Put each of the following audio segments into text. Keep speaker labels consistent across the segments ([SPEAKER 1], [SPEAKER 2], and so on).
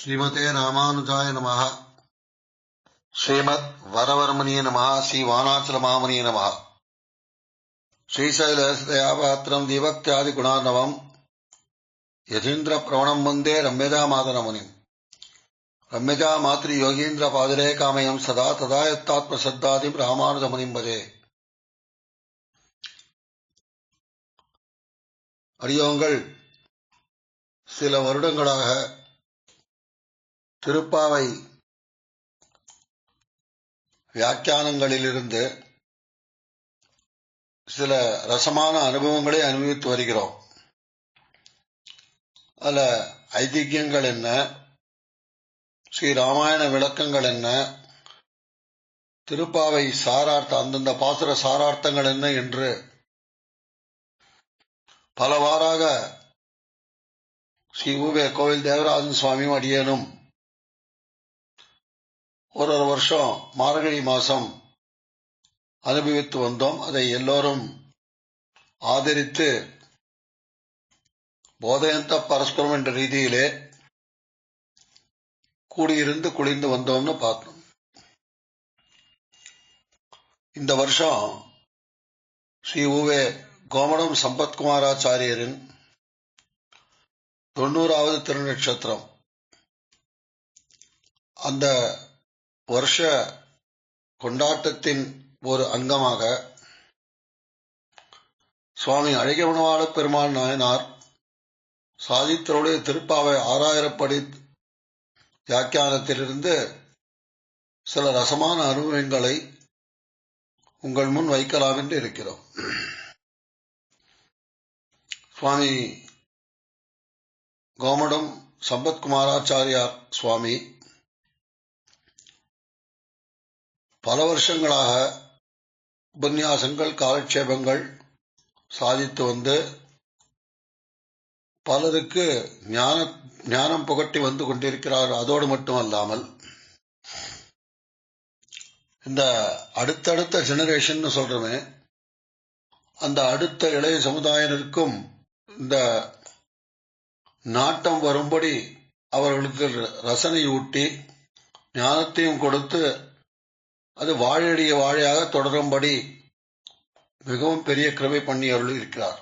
[SPEAKER 1] ஸ்ரீமதே ராமானுஜாய நமஹ. ஸ்ரீமத் வரவர்மணிய நமः ஸ்ரீ வானாச்சல மாமணிய நமः ஸ்ரீசைலஸ்தயாபாத்திரம் தீபக்தியாதி குணார்ணவம். யதீந்திர பிரவணம் வந்தே ரம்யஜா மாதனமுனிம் ரம்யஜா மாத்ரி யோகீந்திர பாதிரே காமயம் சதா ததா யத்தாத்ம ராமானுஜமுனிம் பதே அடியோங்கள் சில வருடங்களாக திருப்பாவை வியாக்கியானங்களிலிருந்து சில ரசமான அனுபவங்களை அனுபவித்து வருகிறோம். அதில் ஐதிக்கியங்கள் என்ன? ஸ்ரீராமாயண விளக்கங்கள் என்ன? திருப்பாவை சாரார்த்த அந்தந்த பாசுர சாரார்த்தங்கள் என்ன என்று பலவாறாக ஸ்ரீ ஊவே கோவில் தேவராஜன் சுவாமியும் அடியேனும் ஒரு ஒரு வருஷம் மார்கழி மாசம் அனுபவித்து வந்தோம். அதை எல்லோரும் ஆதரித்து போதையந்த பரஸ்பரம் என்ற ரீதியிலே கூடியிருந்து குளிர்ந்து வந்தோம்னு பார்த்தோம் இந்த வருஷம் ஸ்ரீ உவே கோமடம் சம்பத்குமாராச்சாரியரின் தொண்ணூறாவது திருநட்சத்திரம் அந்த வருஷ கொண்டாட்டத்தின் ஒரு அங்கமாக சுவாமி அழகியவனவாள பெருமாள் நாயனார் சாதித்தருடைய திருப்பாவை ஆறாயிரப்படி வியாக்கியானத்திலிருந்து சில ரசமான அனுபவங்களை உங்கள் முன் வைக்கலாம் என்று இருக்கிறோம். சுவாமி கோமடம் சம்பத்குமாராச்சாரியார் சுவாமி பல வருஷங்களாக உபன்யாசங்கள் காலட்சேபங்கள் சாதித்து வந்து பலருக்கு ஞான ஞானம் புகட்டி வந்து கொண்டிருக்கிறார். அதோடு மட்டுமல்லாமல் இந்த அடுத்தடுத்த ஜெனரேஷன் சொல்றமே அந்த அடுத்த இளைய சமுதாயத்திற்கும் இந்த நாட்டம் வரும்படி அவர்களுக்கு ரசனை ஊட்டி ஞானத்தையும் கொடுத்து அது வாழடிய வாழையாக தொடரும்படி மிகவும் பெரிய கிருமை பண்ணி அருள் இருக்கிறார்.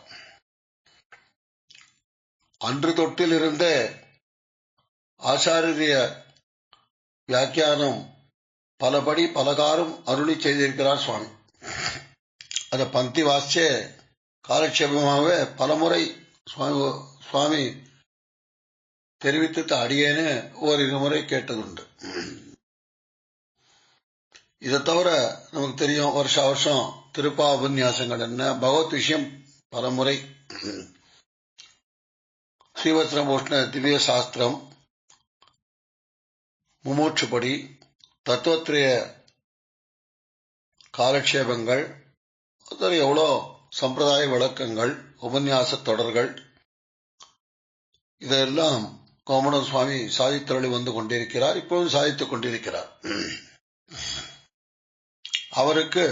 [SPEAKER 1] அன்று தொட்டில் இருந்த ஆச்சாரிய வியாக்கியானம் பலபடி பலகாரம் அருளி செய்திருக்கிறார் சுவாமி. அத பந்தி வாசிச்சே காலட்சேபமாகவே பலமுறை சுவாமி சுவாமி தெரிவித்து அடியேன்னு ஓரிரு முறை கேட்டதுண்டு. இதை தவிர நமக்கு தெரியும் வருஷ வருஷம் திருப்பா உபன்யாசங்கள் என்ன? பகவத் விஷயம் பலமுறை. ஸ்ரீவத்ரபூஷ்ண திவ்ய சாஸ்திரம் முமூற்றுப்படி தத்துவத்திரிய காலக்ஷேபங்கள் எவ்வளோ சம்பிரதாய விளக்கங்கள் உபன்யாச தொடர்கள். இதெல்லாம் கோமண சுவாமி சாதித்தருளி வந்து கொண்டிருக்கிறார் இப்பொழுது சாதித்துக் கொண்டிருக்கிறார். அவருக்கு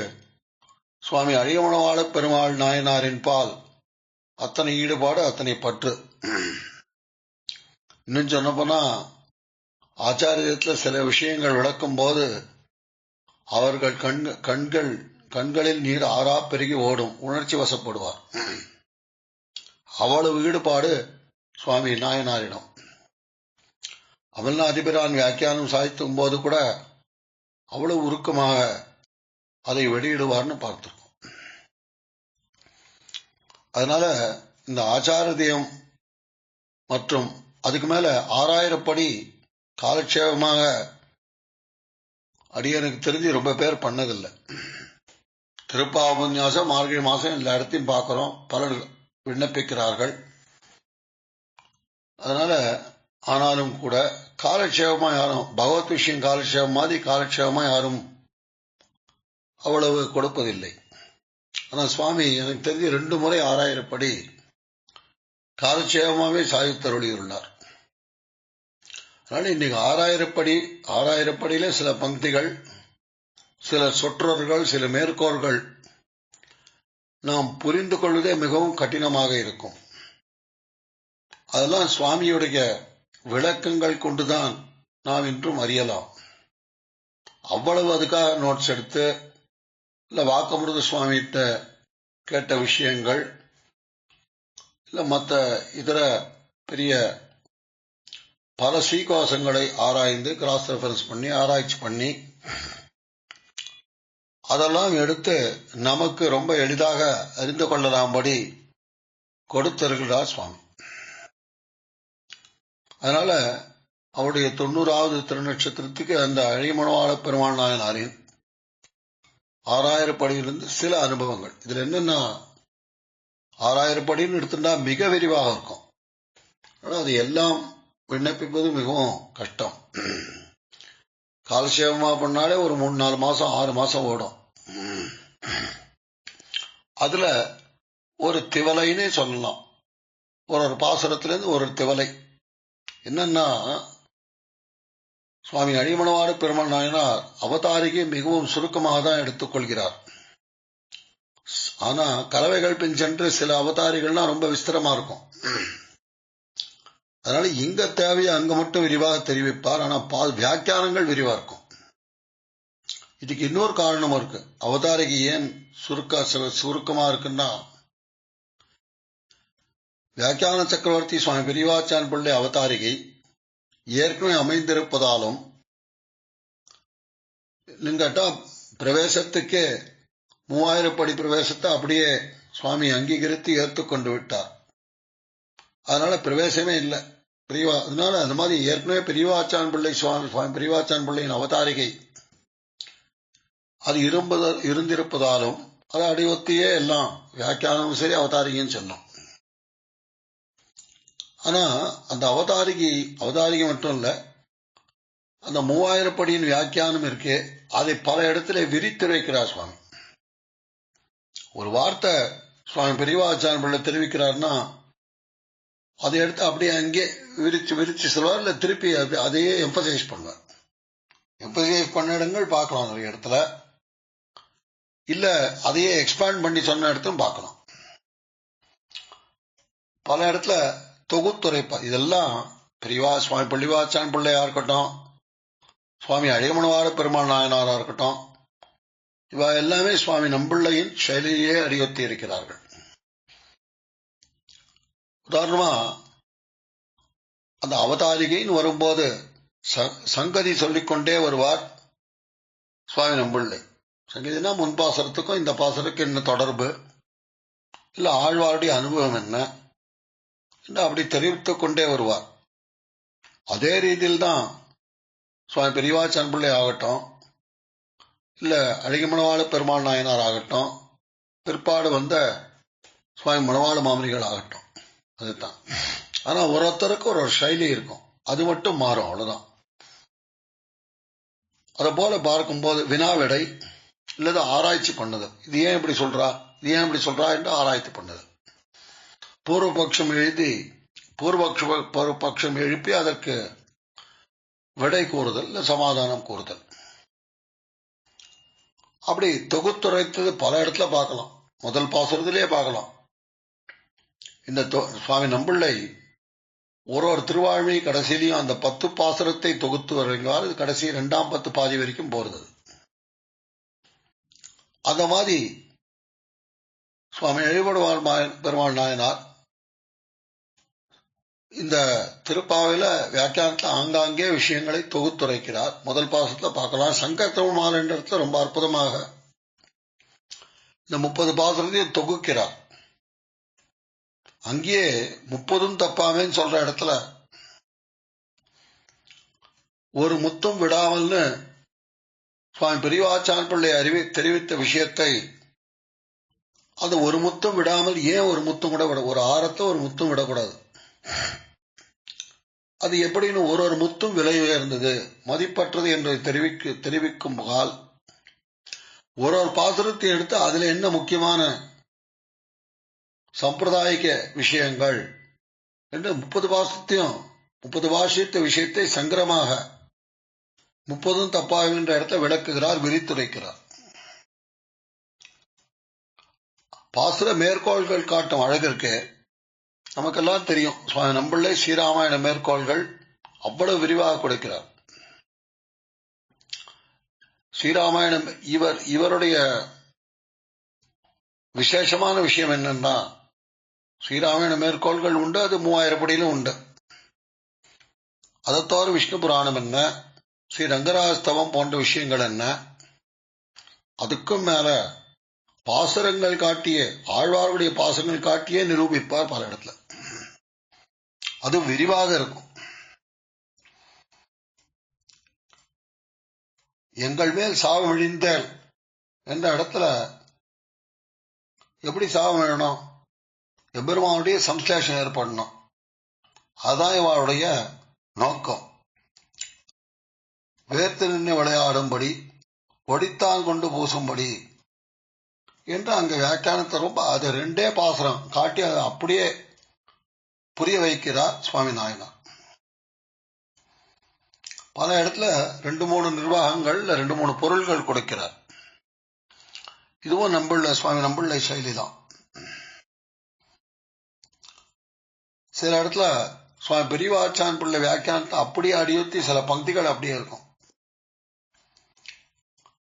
[SPEAKER 1] சுவாமி அழியமணவாள பெருமாள் நாயனாரின் பால் அத்தனை ஈடுபாடு அத்தனை பற்று. இன்னும் சொன்ன போனா ஆச்சாரியத்துல சில விஷயங்கள் விளக்கும் போது அவர்கள் கண் கண்கள் கண்களில் நீர் ஆறா பெருகி ஓடும் உணர்ச்சி வசப்படுவார். அவ்வளவு ஈடுபாடு சுவாமி நாயனாரிடம். அமல்நாதிபிரான் வியாக்கியானம் சாதித்தும் போது கூட அவ்வளவு உருக்கமாக அதை வெளியிடுவார்னு பார்த்துருக்கோம். அதனால இந்த ஆச்சாரதியம் மற்றும் அதுக்கு மேல ஆறாயிரப்படி காலட்சேபமாக அடியனுக்கு தெரிஞ்சு ரொம்ப பேர் பண்ணதில்லை. திருப்பாபன்யாசம் மார்கழி மாசம் எல்லா இடத்தையும் பார்க்கிறோம். பலர் விண்ணப்பிக்கிறார்கள். அதனால ஆனாலும் கூட காலட்சேபமா யாரும் பகவத் விஷயம் காலட்சேபம் மாதிரி காலட்சேபமா யாரும் அவ்வளவு கொடுப்பதில்லை. ஆனால் சுவாமி எனக்கு தெரிஞ்சு ரெண்டு முறை ஆறாயிரப்படி காலட்சேபமாகவே சாதித்தருளியுள்ளார் அதனால் இன்னைக்கு ஆறாயிரப்படி ஆறாயிரப்படியில சில பங்கிகள் சில சொற்றொர்கள் சில மேற்கோள்கள் நாம் புரிந்து கொள்வதே மிகவும் கடினமாக இருக்கும். அதெல்லாம் சுவாமியுடைய விளக்கங்கள் கொண்டுதான் நாம் இன்றும் அறியலாம். அவ்வளவு அதுக்காக நோட்ஸ் எடுத்து இல்ல வாக்கமிருத சுவாமிகிட்ட கேட்ட விஷயங்கள் இல்லை மற்ற இதர பெரிய பல ஸ்ரீகாசங்களை ஆராய்ந்து கிராஸ் ரெஃபரன்ஸ் பண்ணி ஆராய்ச்சி பண்ணி அதெல்லாம் எடுத்து நமக்கு ரொம்ப எளிதாக அறிந்து கொள்ளலாம்படி கொடுத்திருக்கிறார் சுவாமி. அதனால அவருடைய தொண்ணூறாவது திருநட்சத்திரத்துக்கு அந்த அழிமணவாள பெருமாள் ஆறாயிரப்படியிலிருந்து சில அனுபவங்கள். இதுல என்னன்னா ஆறாயிரப்படின்னு எடுத்துட்டா மிக விரிவாக இருக்கும். ஆனா அது எல்லாம் விண்ணப்பிப்பது மிகவும் கஷ்டம். காலசேவமா பண்ணாலே ஒரு மூணு நாலு மாசம் ஆறு மாசம் ஓடும். அதுல ஒரு திவலைன்னே சொல்லலாம். ஒரு ஒரு பாசுரத்திலிருந்து ஒரு திவலை. என்னன்னா சுவாமி அழிமணவாடு பெருமாள் நாயனார் அவதாரிகை மிகவும் சுருக்கமாக தான் எடுத்துக்கொள்கிறார். ஆனா கலவைகள் பின் சென்று சில அவதாரிகள்னா ரொம்ப விஸ்தரமா இருக்கும். அதனால இங்க தேவையை அங்க மட்டும் விரிவாக தெரிவிப்பார். ஆனா பால் வியாக்கியானங்கள் விரிவா இருக்கும். இதுக்கு இன்னொரு காரணம் இருக்கு. அவதாரிகை ஏன் சுருக்க சுருக்கமா இருக்குன்னா வியாக்கியான சக்கரவர்த்தி சுவாமி பெரியவாச்சான் பிள்ளை அவதாரிகை ஏற்கனவே அமைந்திருப்பதாலும் நீங்கட்டா பிரவேசத்துக்கு மூவாயிரம் படி பிரவேசத்தை அப்படியே சுவாமி அங்கீகரித்து ஏற்றுக்கொண்டு விட்டார். அதனால பிரவேசமே இல்லை. பிரிவா அதனால அந்த மாதிரி ஏற்கனவே பிரிவாச்சான் பிள்ளை சுவாமி சுவாமி பிரிவாச்சான் பிள்ளையின் அவதாரிகை அது இரும்பத இருந்திருப்பதாலும் அதை அடிவத்தியே எல்லாம் வியாக்கியானமும் சரி அவதாரிகைன்னு சொன்னோம். ஆனா அந்த அவதாரிகை அவதாரிகை மட்டும் இல்ல அந்த மூவாயிரம் படியின் வியாக்கியானம் இருக்கு அதை பல இடத்துல விரித்து வைக்கிறார் சுவாமி. ஒரு வார்த்தை சுவாமி பெரியவாச்சாரம் பிள்ளை தெரிவிக்கிறார்னா அதை எடுத்து அப்படியே அங்கே விரிச்சு விரிச்சு சொல்வார் இல்ல திருப்பி அதையே எம்பசைஸ் பண்ணுவார். எம்பசைஸ் பண்ண இடங்கள் பார்க்கலாம் நிறைய இடத்துல. இல்ல அதையே எக்ஸ்பேண்ட் பண்ணி சொன்ன இடத்தும் பார்க்கலாம். பல இடத்துல தொகுத்துரைப்பா இதெல்லாம் பெரியவா சுவாமி பள்ளிவாச்சான் பிள்ளையா இருக்கட்டும் சுவாமி அழியமனவார பெருமாள் நாயனாரா இருக்கட்டும் இவ எல்லாமே சுவாமி நம்பிள்ளையின் செயலிலேயே அறிவுறுத்தி இருக்கிறார்கள். உதாரணமா அந்த அவதாரிகைன்னு வரும்போது சங்கதி சொல்லிக்கொண்டே வருவார் சுவாமி நம்பிள்ளை சங்கதினா முன்பாசனத்துக்கும் இந்த பாசனத்துக்கும் என்ன தொடர்பு? இல்ல ஆழ்வாருடைய அனுபவம் என்ன? அப்படி தெரிவித்துக் கொண்டே வருவார். அதே ரீதியில் தான் சுவாமி பெரியவாச்சன் பிள்ளை ஆகட்டும் இல்ல அழகிமணவாள பெருமாள் நாயனார் ஆகட்டும் பிற்பாடு வந்த சுவாமி மணவாள மாமனிகள் ஆகட்டும். அதுதான். ஆனா ஒருத்தருக்கு ஒரு ஒரு சைலி இருக்கும். அது மட்டும் மாறும் அவ்வளவுதான். அதை போல பார்க்கும்போது வினாவிடை இல்லது ஆராய்ச்சி பண்ணது. இது ஏன் இப்படி சொல்றா? இது ஏன் இப்படி சொல்றா என்று ஆராய்ச்சி பண்ணது. பூர்வபக்ஷம் எழுதி பூர்வபக்ஷ பூர்வபக்ஷம் எழுப்பி அதற்கு விடை கூறுதல் இல்ல சமாதானம் கூறுதல். அப்படி தொகுத்துரைத்தது பல இடத்துல பார்க்கலாம். முதல் பாசுரத்திலேயே பார்க்கலாம். இந்த சுவாமி நம்பிள்ளை ஒரு ஒரு திருவாழ்மை கடைசியிலையும் அந்த பத்து பாசுரத்தை தொகுத்து வருகிறார். இது கடைசி இரண்டாம் பத்து பாதி வரைக்கும் போறது. அந்த மாதிரி சுவாமி எழுபடுவார் பெருமாள் நாயனார் இந்த திருப்பாவையில வியாக்கியானத்துல ஆங்காங்கே விஷயங்களை தொகுத்துரைக்கிறார். முதல் பாசத்துல பார்க்கலாம். சங்க தமிழ் ரொம்ப அற்புதமாக இந்த முப்பது பாசத்தையும் தொகுக்கிறார். அங்கேயே முப்பதும் தப்பாமேன்னு சொல்ற இடத்துல ஒரு முத்தும் விடாமல்னு சுவாமி பெரியவாச்சான் பிள்ளை அறிவி தெரிவித்த விஷயத்தை அந்த ஒரு முத்தம் விடாமல் ஏன் ஒரு முத்தம் கூட விட ஒரு ஆரத்தை ஒரு முத்தம் விடக்கூடாது. அது எப்படின்னு ஒரு ஒரு முத்தும் விலை உயர்ந்தது. மதிப்பற்றது என்று தெரிவிக்க தெரிவிக்கும் கால் ஒரு ஒரு பாசுரத்தை எடுத்து அதில் என்ன முக்கியமான சம்பிரதாயிக விஷயங்கள் என்று முப்பது பாசத்தையும் முப்பது பாஷித்த விஷயத்தை சங்கரமாக முப்பதும் தப்பாகின்ற இடத்தை விளக்குகிறார் விரித்துரைக்கிறார். பாசுர மேற்கோள்கள் காட்டும் அழகிற்கு நமக்கெல்லாம் தெரியும். சுவாமி நம்மளே ஸ்ரீராமாயண மேற்கோள்கள் அவ்வளவு விரிவாக கொடுக்கிறார். ஸ்ரீராமாயணம் இவர் இவருடைய விசேஷமான விஷயம் என்னன்னா ஸ்ரீராமாயண மேற்கோள்கள் உண்டு அது மூவாயிரம் படியிலும் உண்டு. அதை தவிர விஷ்ணு புராணம் என்ன ஸ்ரீ ரங்கராஜஸ்தவம் போன்ற விஷயங்கள் என்ன அதுக்கும் மேல பாசுரங்கள் காட்டிய ஆழ்வார்களுடைய பாசுரங்கள் காட்டியே நிரூபிப்பார் பல இடத்துல. அது விரிவாக இருக்கும். எங்கள் மேல் சாவு விழிந்தேல் என்ற இடத்துல எப்படி சாவு விழணும்? எம்பெருமானுடைய சம்ஸ்லேஷன் ஏற்படணும். அதான் இவருடைய நோக்கம். வேர்த்து நின்று விளையாடும்படி ஒடித்தான் கொண்டு பூசும்படி என்று அங்க வியாக்கியானத்தை ரொம்ப அது ரெண்டே பாசுரம். காட்டி அதை அப்படியே புரிய வைக்கிறார் சுவாமி நாயனார் பல இடத்துல ரெண்டு மூணு நிர்வாகங்கள் ரெண்டு மூணு பொருள்கள் கொடுக்கிறார். இதுவும் நம்புள்ள சுவாமி நம்புள்ள சைலி தான். சில இடத்துல சுவாமி பெரியவாச்சான் பிள்ளை வியாக்கியானத்தை அப்படியே அடியுத்தி சில பங்கிகள் அப்படியே இருக்கும்.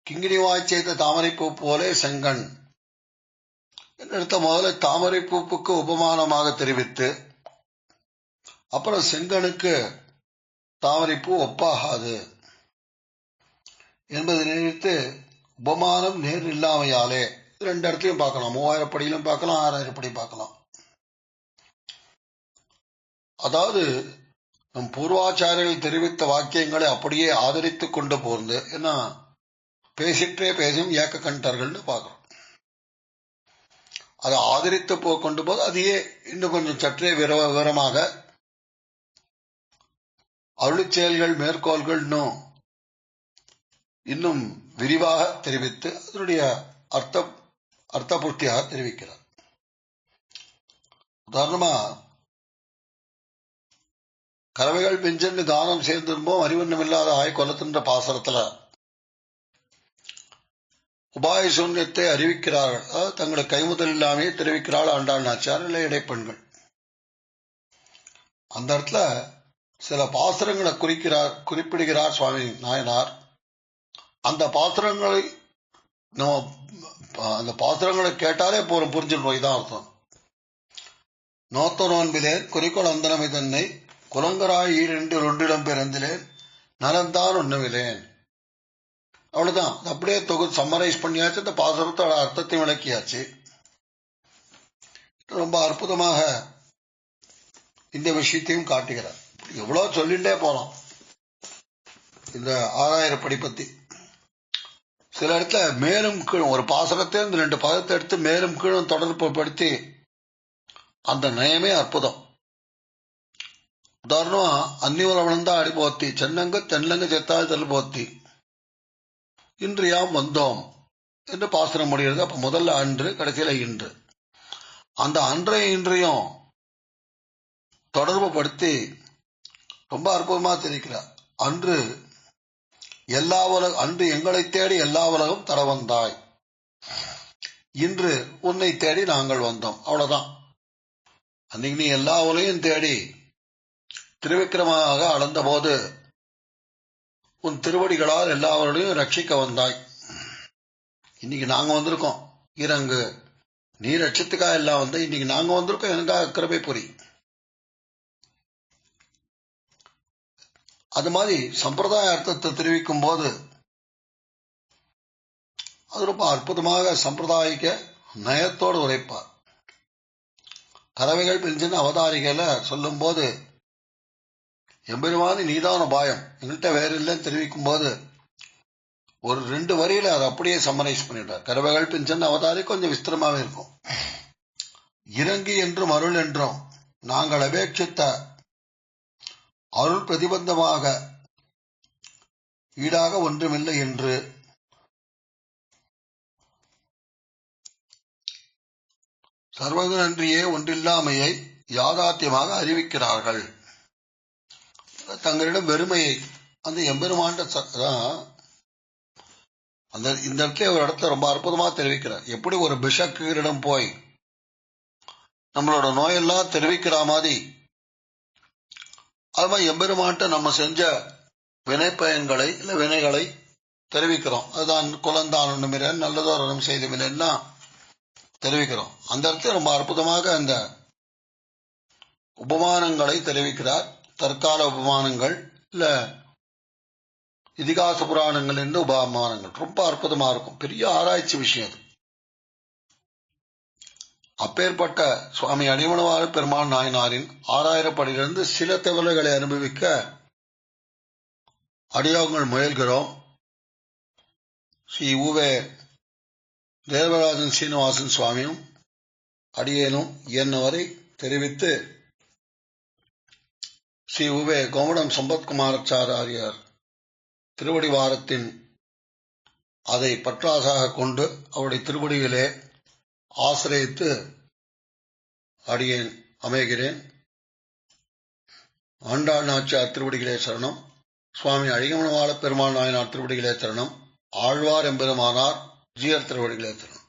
[SPEAKER 1] கிங்கிணி வாய்ச்சேத்த தாமரைப்பூ போலே செங்கண். எடுத்த முதல்ல தாமரை பூப்புக்கு உபமானமாக தெரிவித்து அப்புறம் செங்கனுக்கு தாமரைப்பூ ஒப்பாகாது என்பதை நினைத்து உபமானம் நேர் இல்லாமையாலே ரெண்டு இடத்தையும் பார்க்கலாம். மூவாயிரம் படியிலும் பார்க்கலாம் ஆறாயிரம் பார்க்கலாம். அதாவது நம் பூர்வாச்சாரியர்கள் தெரிவித்த வாக்கியங்களை அப்படியே ஆதரித்து கொண்டு போர்ந்து ஏன்னா பேசிட்டே பேசும் ஏக்க கண்டர்கள்னு பார்க்கிறோம். அதை ஆதரித்து போ கொண்டு போது அதையே இன்னும் கொஞ்சம் சற்றே விர விவரமாக அருளிச்செயல்கள் மேற்கோள்கள் இன்னும் விரிவாக தெரிவித்து அதனுடைய அர்த்த அர்த்தபூர்த்தியாக தெரிவிக்கிறார். உதாரணமா கறவைகள் பெஞ்சன்னு தானம் சேர்ந்திருப்போம் அறிவண்ணம் இல்லாத ஆய் கொலத்தின்ற பாசரத்துல உபாய சூன்யத்தை அறிவிக்கிறார்கள். அதாவது தங்களுடைய கைமுதல் இல்லாமே தெரிவிக்கிறாள் ஆண்டாள் நாச்சார் இல்லை இடைப்பெண்கள் அந்த இடத்துல சில பாசுரங்களை குறிக்கிறார் குறிப்பிடுகிறார் சுவாமி நாயனார். அந்த பாசுரங்களை நம்ம அந்த பாசுரங்களை கேட்டாலே போறோம் புரிஞ்சிடும் இதான் அர்த்தம். நோத்த நோன்பிலே குறிக்கோள் அந்தனமை தன்னை குலங்கராய் ஈரெண்டு ஒன்றிடம் பிறந்திலேன் நலந்தான் உண்ணவிலேன் அவ்வளவுதான். அப்படியே தொகு சம்மரைஸ் பண்ணியாச்சு இந்த பாசுரத்தோட அர்த்தத்தை விளக்கியாச்சு. ரொம்ப அற்புதமாக இந்த விஷயத்தையும் காட்டுகிறார். எவ்வளவு சொல்லிட்டே போலாம். இந்த ஆறாயிரம் படி பத்தி. சில இடத்துல மேலும் கீழும் ஒரு பாசனத்தை இந்த ரெண்டு பதத்தை எடுத்து மேலும் கீழும் தொடர்பு படுத்தி அந்த நயமே அற்புதம். உதாரணமா அந்நிவர விழுந்தா அடி போத்தி சென்னங்க தென்னங்க செத்தால் தெல் போத்தி. இன்று யாம் வந்தோம் என்று பாசனம் முடிகிறது. அப்ப முதல்ல அன்று கடைசியில இன்று. அந்த அன்றைய இன்றையும் தொடர்பு படுத்தி ரொம்ப அற்புதமா தெரிவிக்கிறார். அன்று எல்லா உலக அன்று எங்களை தேடி எல்லா உலகம் தர வந்தாய். இன்று உன்னை தேடி நாங்கள் வந்தோம். அவ்வளவுதான். அன்னைக்கு நீ எல்லா உலகையும் தேடி திருவிக்கிரமாக அளந்த போது உன் திருவடிகளால் எல்லாவர்களையும் ரட்சிக்க வந்தாய். இன்னைக்கு நாங்க வந்திருக்கோம். இறங்கு. நீ ரட்சத்துக்காக எல்லாம் வந்த. இன்னைக்கு நாங்க வந்திருக்கோம். எனக்காக கிருபை புரி. அது மாதிரி சம்பிரதாய அர்த்தத்தை தெரிவிக்கும் போது அது ரொம்ப அற்புதமாக சம்பிரதாயிக்க நயத்தோடு உரைப்பார். கதவைகள் பெஞ்சின் அவதாரிகளை சொல்லும் போது எம்பெருமானி நீதான பாயம். எங்கள்கிட்ட வேற இல்லைன்னு தெரிவிக்கும் போது ஒரு ரெண்டு வரியில அதை அப்படியே சம்மரைஸ் பண்ணிட்டார் கறவைகள் பெஞ்சன் அவதாரி கொஞ்சம் விஸ்திரமாவே இருக்கும். இறங்கி என்றும் அருள் என்றும் நாங்கள் அபேட்சித்த அருள் பிரதிபந்தமாக ஈடாக ஒன்றுமில்லை என்று சர்வகு நன்றியே ஒன்றில்லாமையை யாதாத்தியமாக அறிவிக்கிறார்கள். தங்களிடம் வெறுமையை அந்த எம்பெருமாண்ட அந்த இந்த இடத்துல ஒரு இடத்துல ரொம்ப அற்புதமா தெரிவிக்கிறார். எப்படி ஒரு பிஷக்கரிடம் போய் நம்மளோட நோயெல்லாம் தெரிவிக்கிற மாதிரி அது மாதிரி எம்பெருமான்ட்ட நம்ம செஞ்ச வினைப்பயன்களை இல்ல வினைகளை தெரிவிக்கிறோம். அதுதான் குலந்தான் ஒண்ணுமிரன் செய்து செய்தவில்லைன்னா தெரிவிக்கிறோம். அந்த இடத்துல ரொம்ப அற்புதமாக அந்த உபமானங்களை தெரிவிக்கிறார். தற்கால உபமானங்கள் இல்ல இதிகாச புராணங்கள் என்று உபமானங்கள். ரொம்ப அற்புதமா இருக்கும். பெரிய ஆராய்ச்சி விஷயம் அது. அப்பேற்பட்ட சுவாமி அடிமணவாழ பெருமாள் நாயனாரின் ஆறாயிரப்படியிலிருந்து சில தவறுகளை அனுபவிக்க அடியோகங்கள் முயல்கிறோம். ஸ்ரீ ஊவே தேவராஜன் சீனிவாசன் சுவாமியும் அடியேனும் என்னவரை தெரிவித்து ஸ்ரீ உவே கோமடம் சம்பத்குமாரச்சாரியார் திருவடி வாரத்தின் அதை பற்றாசாக கொண்டு அவருடைய திருவடியிலே ஆசிரியத்து அடியேன் அமைகிறேன். ஆண்டாள் நாச்சியார் திருவடிகளே சரணம். சுவாமி அழிகமனவாள பெருமாள் நாயனார் திருவடிகளே சரணம். ஆழ்வார் எம்பெருமானார் ஜீயர் திருவடிகளே சரணம்.